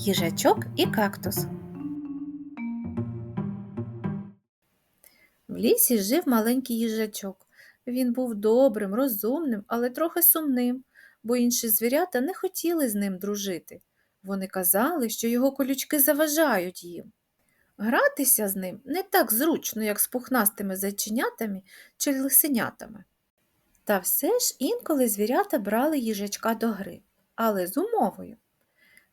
Їжачок і кактус. В лісі жив маленький їжачок. Він був добрим, розумним, але трохи сумним, бо інші звірята не хотіли з ним дружити. Вони казали, що його колючки заважають їм. Гратися з ним не так зручно, як з пухнастими зайченятами чи лисенятами. Та все ж інколи звірята брали їжачка до гри, але з умовою.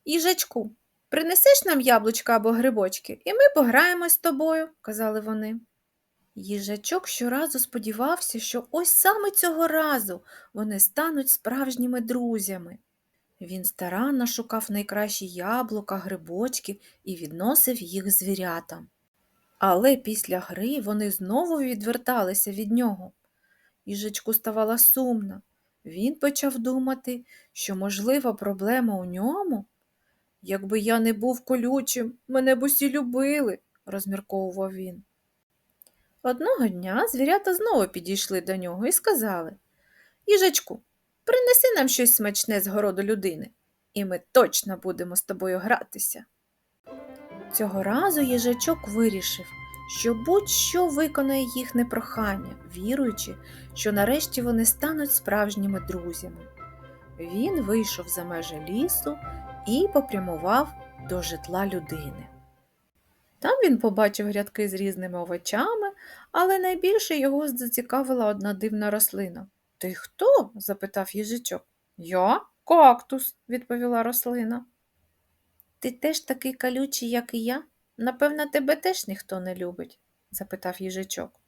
Їжачку, принесеш нам яблучка або грибочки, і ми пограємо з тобою, казали вони. Їжачок щоразу сподівався, що ось саме цього разу вони стануть справжніми друзями. Він старанно шукав найкращі яблука, грибочки і відносив їх звірятам. Але після гри вони знову відверталися від нього. Їжачку ставало сумно. Він почав думати, що, можливо, проблема у ньому. Якби я не був колючим, мене б усі любили, розмірковував він. Одного дня звірята знову підійшли до нього і сказали Їжачку, принеси нам щось смачне з городу людини, і ми точно будемо з тобою гратися. Цього разу їжачок вирішив, що будь-що виконає їхнє прохання, віруючи, що нарешті вони стануть справжніми друзями. Він вийшов за межі лісу і попрямував до житла людини. Там він побачив грядки з різними овочами, але найбільше його зацікавила одна дивна рослина. Ти хто? запитав їжачок. Я кактус, відповіла рослина. Ти теж такий калючий, як і я? Напевно, тебе теж ніхто не любить? запитав їжачок.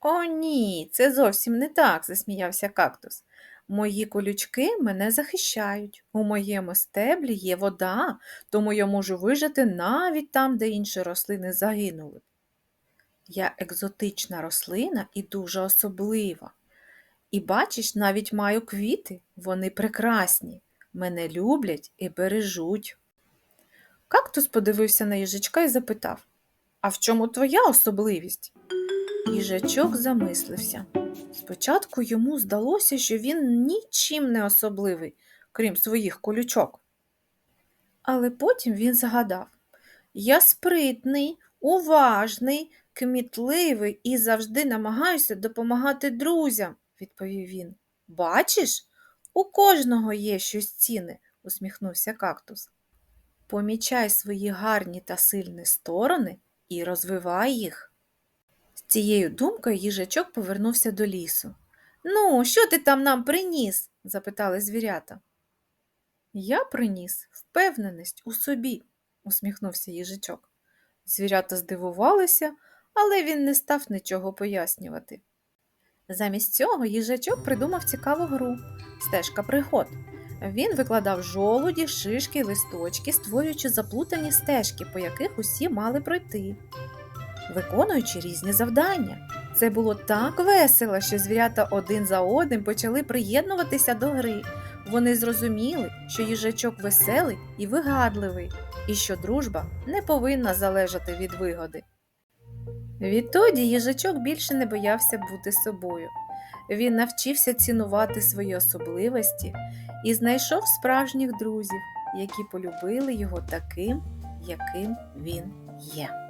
О, ні, це зовсім не так, засміявся кактус. Мої колючки мене захищають. У моєму стеблі є вода, тому я можу вижити навіть там, де інші рослини загинули. Я екзотична рослина і дуже особлива. І бачиш, навіть маю квіти, вони прекрасні, мене люблять і бережуть. Кактус подивився на їжачка і запитав А в чому твоя особливість? Їжачок замислився. Спочатку йому здалося, що він нічим не особливий, крім своїх колючок. Але потім він згадав Я спритний, уважний, кмітливий і завжди намагаюся допомагати друзям, відповів він. Бачиш, у кожного є щось цінне, усміхнувся кактус. Помічай свої гарні та сильні сторони і розвивай їх. Цією думкою їжачок повернувся до лісу. Ну, що ти там нам приніс? запитали звірята. Я приніс впевненість у собі, усміхнувся їжачок. Звірята здивувалися, але він не став нічого пояснювати. Замість цього їжачок придумав цікаву гру стежка пригод. Він викладав жолуді, шишки, листочки, створюючи заплутані стежки, по яких усі мали пройти виконуючи різні завдання. Це було так весело, що звірята один за одним почали приєднуватися до гри. Вони зрозуміли, що їжачок веселий і вигадливий, і що дружба не повинна залежати від вигоди. Відтоді їжачок більше не боявся бути собою. Він навчився цінувати свої особливості і знайшов справжніх друзів, які полюбили його таким, яким він є.